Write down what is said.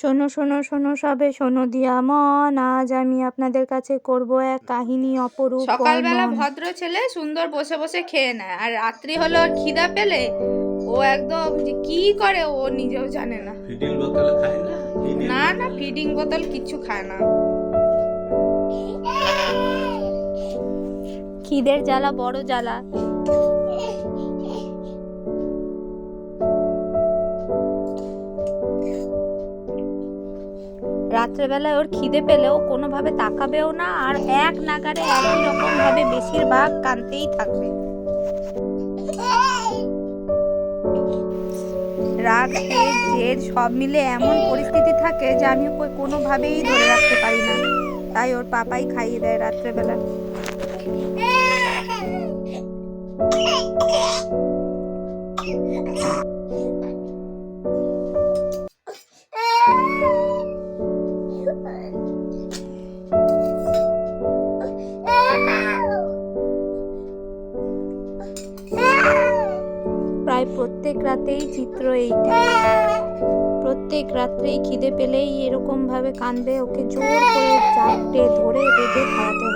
শোনো শোনো শোনো সবে শোনো দিয়া মন। আজ আমি আপনাদের কাছে করব এক কাহিনী অপরূপ সকালবেলা ভদ্র ছেলে সুন্দর বসে বসে খেয়ে নেয় আর রাত্রি হলো খিদা পেলে ও একদম যে কি করে ও নিজেও জানে না। ফিডিং বোতলে খায় না? না না ফিডিং বোতল কিছু খায় না। খিদের জ্বালা বড় জ্বালা। রাত্রেবেলায় ওর খিদে পেলেও কোনোভাবে তাকাবেও না আর এক নাগারে একই রকম ভাবে বেশিরভাগ কানতেই থাকবে। রাগ জেদ সব মিলে এমন পরিস্থিতি থাকে যে আমি কোনোভাবেই ধরে রাখতে পারি না। তাই ওর পাপাই খাইয়ে দেয় রাত্রেবেলা। প্রায় প্রত্যেক রাতেই চিত্র এইটা প্রত্যেক রাত্রেই খিদে পেলেই এরকম ভাবে কাঁদবে, ওকে জোর করে চাপটে ধরে বেঁধে খাওয়াতে